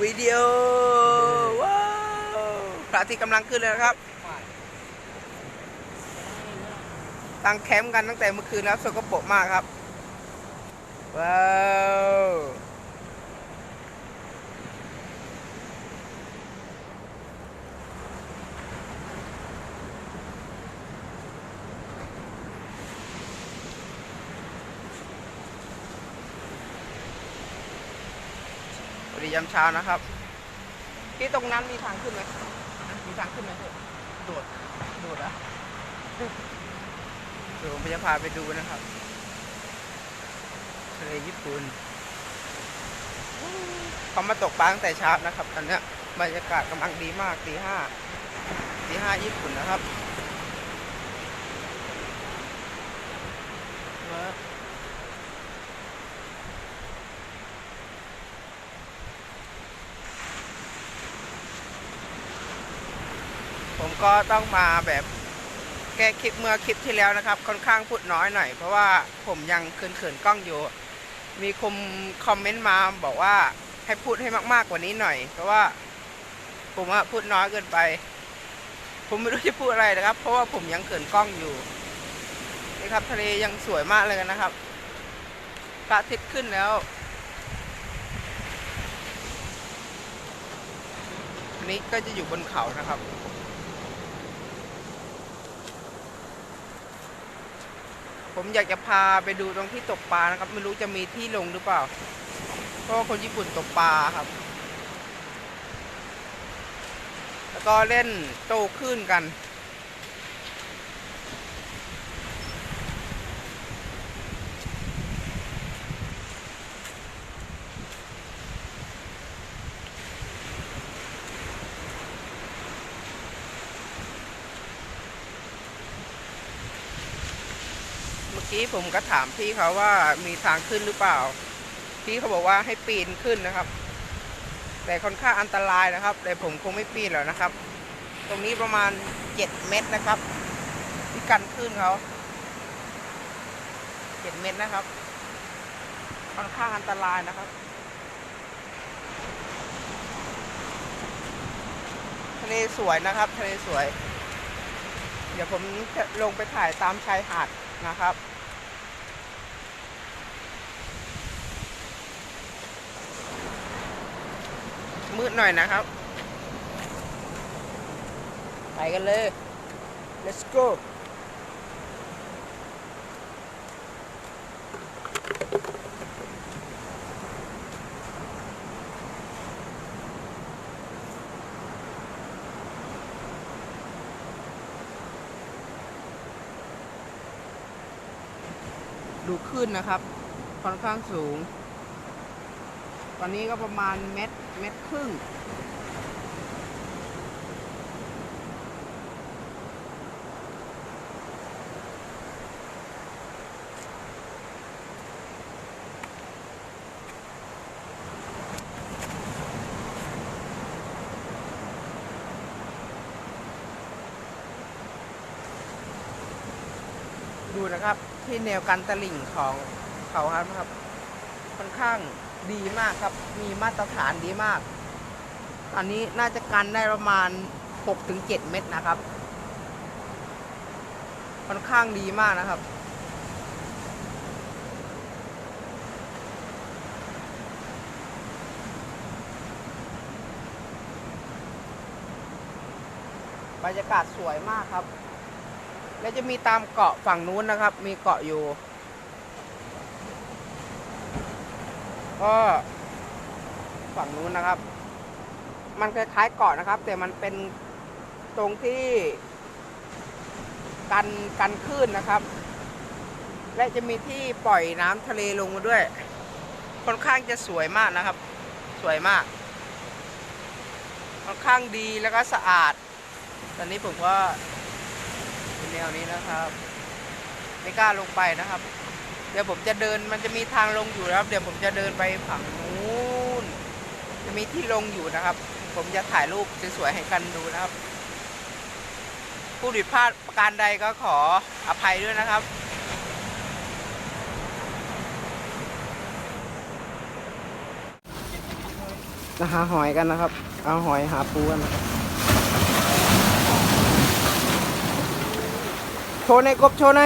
วิดีโอว้าวพระอาทิตย์กำลังขึ้นเลยนะครับ ตั้งแคมป์กันตั้งแต่เมื่อคืนแล้วสกปรกมากครับ ว้าว ยามเช้านะครับ ที่ตรงนั้นมีทางขึ้นไหมมีทางขึ้นไหมโดดโดดอะเดี๋ยวผมจะพาไปดูนะครับทะเลญี่ปุ่นเขามาตกปลาตั้งแต่เช้านะครับตอนเนี้ยบรรยากาศกำลังดีมากตีห้าตีห้าญี่ปุ่นนะครับ ผมก็ต้องมาแบบแก้คลิปเมื่อคลิปที่แล้วนะครับ ค่อนข้างพูดน้อยหน่อย เพราะว่าผมยังเขินๆกล้องอยู่ มีคมคอมเมนต์มาบอกว่าให้พูดให้มากๆกว่านี้หน่อย เพราะว่าผมว่าพูดน้อยเกินไป ผมไม่รู้จะพูดอะไรนะครับ เพราะว่าผมยังเขินกล้องอยู่นี่ครับทะเลยังสวยมากเลยนะครับพระอาทิตย์ขึ้นแล้วันนี้ก็จะอยู่บนเขานะครับ ผมอยากจะพาไปดูตรงที่ตกปลานะครับ ไม่รู้จะมีที่ลงหรือเปล่า เพราะคนญี่ปุ่นตกปลาครับ แล้วก็เล่นโต้คลื่นกัน กี้ผมก็ถามพี่เขาว่ามีทางขึ้นหรือเปล่า พี่เขาบอกว่าให้ปีนขึ้นนะครับ แต่ค่อนข้างอันตรายนะครับ แต่ผมคงไม่ปีนหรอกนะครับ ตรงนี้ประมาณ 7 เมตรนะครับที่กันขึ้นเขา7เมตรนะครับ ค่อนข้างอันตรายนะครับทะเลสวยนะครับทะเลสวย เดี๋ยวผมจะลงไปถ่ายตามชายหาดนะครับ มืดหน่อยนะครับ ไปกันเลย let's go ดูขึ้นนะครับ ค่อนข้างสูง ตอนนี้ก็ประมาณเม็ดเม็ดครึ่ง ดูนะครับที่แนวกันตลิ่งของเขาครับครับค่อนข้าง ดีมากครับ มีมาตรฐานดีมากตอนนี้น่าจะกันได้ประมาณ 6-7 เมตรนะครับ ค่อนข้างดีมากนะครับบรรยากาศสวยมากครับ และจะมีตามเกาะฝั่งนู้นนะครับ มีเกาะอยู่ ก็ฝั่งนู้นนะครับ มันคล้ายๆเกาะนะครับ แต่มันเป็นตรงที่กันกันคลื่นนะครับ และจะมีที่ปล่อยน้ำทะเลลงมาด้วย ค่อนข้างจะสวยมากนะครับ สวยมาก ค่อนข้างดีแล้วก็สะอาด ตอนนี้ผมก็เป็นแนวนี้นะครับ ไม่กล้าลงไปนะครับ เดี๋ยวผมจะเดินมันจะมีทางลงอยู่นะครับ เดี๋ยวผมจะเดินไปฝั่งนู้น จะมีที่ลงอยู่นะครับ ผมจะถ่ายรูปสวยๆให้กันดูนะครับ ผู้ผิดพลาดประการใดก็ขออภัยด้วยนะครับจะหาหอยกันนะครับ เอาหอยหาปูกันนะครับโชว์ในกบโชว์ใน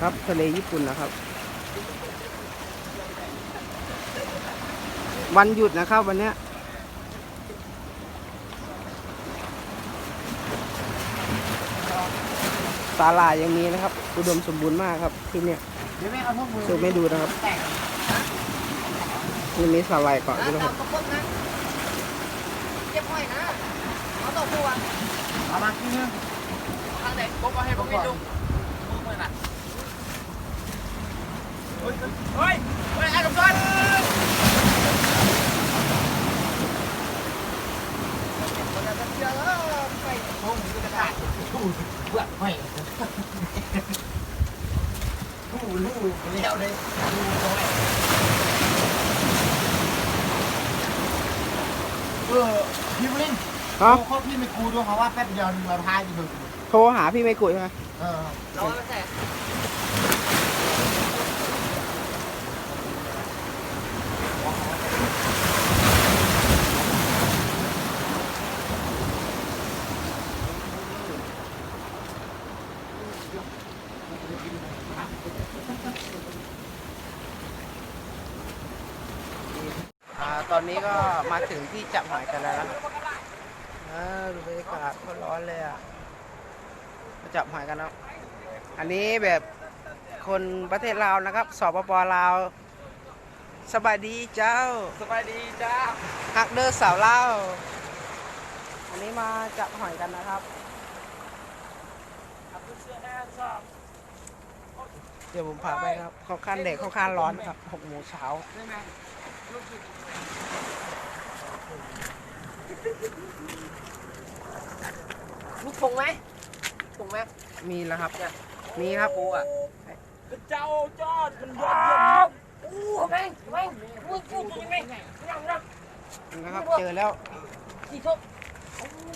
ครับทะเลญี่ปุ่นนะครับ วันหยุดนะครับ วันเนี้ยสาลายยังมีนะครับ อุดมสมบูรณ์มากครับ ที่เนี่ยเดี๋ยวแม่เอาพวกมือสูไม่ดูนะครับแตกยังมีสาลายเกาะอยู่นะครับกระปุกนะเจ็บห้อยนะเอาต่อตัวเอามาที่นึงทางไหนผมก็ให้ผมไปดูมือมือน่ะ เฮ้ยเฮ้ยเฮ้ยไอ้กำลังพวกมือกระดาษถูเพื่อห้อยถูลูกแล้วเลยดูน้อยเออพี่บุรินฮะโคตรพี่ไม่กูด้วยเขาว่าแป๊บเดียวเราพายไปถึงโทรหาพี่ไม่กุยใช่ไหมเออร้อนแล้ว ต่อ่าตอนนี้ก็มาถึงที่จับหอยกันแล้วนะครับอ่าดูบรรยากาศก็ร้อนเลยอะมาจับหอยกันแล้วอันนี้แบบคนประเทศลาวนะครับสปปลาวสบายดีเจ้าสบายดีจ้าฮักเดอร์สาวลาวอันนี้มาจับหอยกันนะครับเดี๋ยวผมพาไปครับเขาข้านเด็กเขาข้านร้อนครับหกโมงเช้า มีผงไหมผงไหมมีแล้วครับมีครับปูอะเจ้าจอดมันยอดเยี่ยมโอ้แม่งแม่งมึงพูดยังไงยังยังนะครับ เจอแล้วสี่ทุบ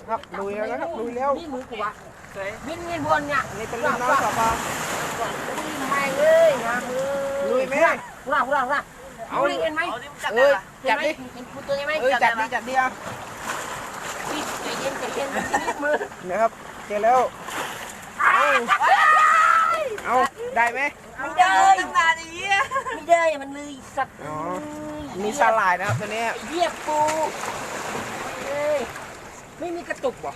ครับลุยแล้วนะครับลุยแล้วนี่มือกูวะเฮ้ยมินมินบนเนี่ยอันนี้เป็นลูกน้องสปวิ่งแม่งเลยนะเออลุยไหมกูร่ากูร่ากูร่า เอาดิเห็นไหมเอาที่มันจับเอได้อละจับดิเห็นกูตัวยังไหมเออจัดดิจัดดิเอาพี่ใจเย็นใจเย็นนิดมือนะครับเจอแล้วเอาเอาได้ไหมไม่ได้ตั้งนานอย่างเงี้ยไม่ได้มันเลยสัตว์อ๋อมีสลายนะครับตัวนี้เหยียบปูเอ้ยไม่มีกระตุกบ่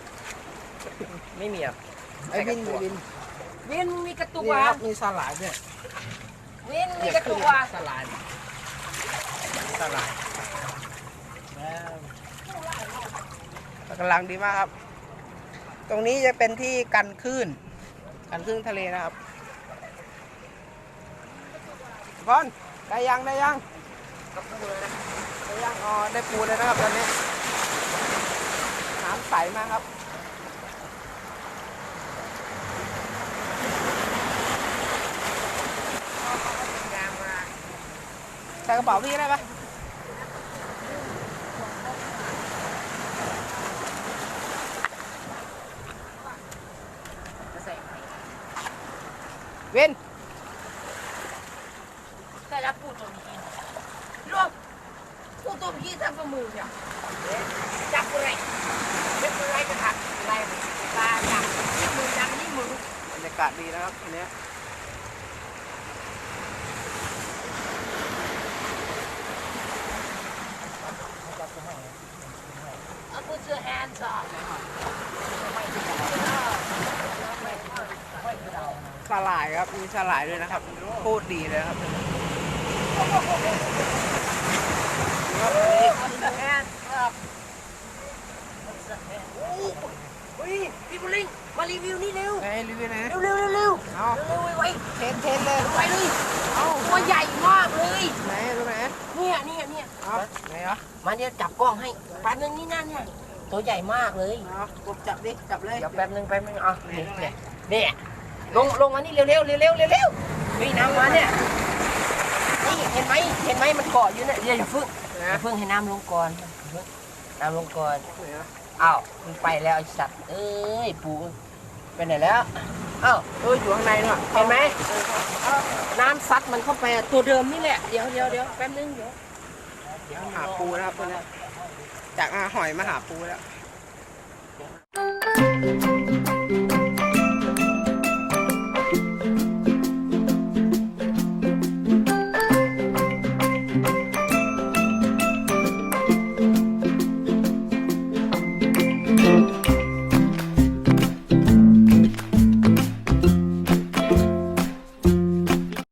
ไม่มีอะไอ้บินบินวินมีกระตุกนี่ว่ะนะครับมีสลายด้วยวินมีกระตุกว่ะสลาย สลายกำลังดีมากครับ ตรงนี้จะเป็นที่กันคลื่น กันคลื่นทะเลนะครับบอลได้ยังได้ยังได้ยังอ๋อได้ปูเลยนะครับตอนนี้ น้ำใสมากครับใส่กระเป๋าพี่ได้ปะ เว้นแต่ละปูตัวนี้รวมปูตัวนี้ทำประมือเนี่ยจับอะไรเป็นไรกันครับอะไรปลาจับมือจับนี่มือบรรยากาศดีนะครับอันเนี้ย เอาปูเสื้อแฮนด์สอบ สลายครับ มีสลายด้วยนะครับโคตรดีเลยครับอุ้ยพี่บุลิงมารีวิวนี่เร็วไอ้รีวิวหนเร็วเร็วเร็วเร็วเอาเร็วไวเทนเทนเลยไวเลยเอาตัวใหญ่มากเลยไหนดูไหนเนี่ยเนี่ยเนี่ยเอาไหนเหรอมาเนี่ยจับกล้องให้แป๊บนึงนี่นั่นเนี่ยตัวใหญ่มากเลยเอากบจับดิจับเลยเดี๋ยวแป๊บนึงแป๊บนึงอะเนี่ยเนี่ยเนี่ย ลงลงมานี่เร็วเร็วเร็วเร็วเร็วเร็ววิ่งน้ำมาเนี่ยนี่เห็นไหมเห็นไหมมันเกาะอยู่เนี่ยอย่าพึ่งอย่าพึ่งให้น้ำลงก่อนน้ำลงก่อนไหนเหรออ้าวมันไปแล้วไอ้สัตว์เอ้ยปูไปไหนแล้วนอ้าวเอออยู่ข้างในด้วยเห็นไหมน้ำซัดมันเข้าไปอะตัวเดิมนี่แหละเดี๋ยวเดี๋ยวเดี๋ยวแป๊บนึงเดี๋ยวเดี๋ยวหาปูนะครับตัวเนี้ยจากอาหอยมาหาปูแล้วเ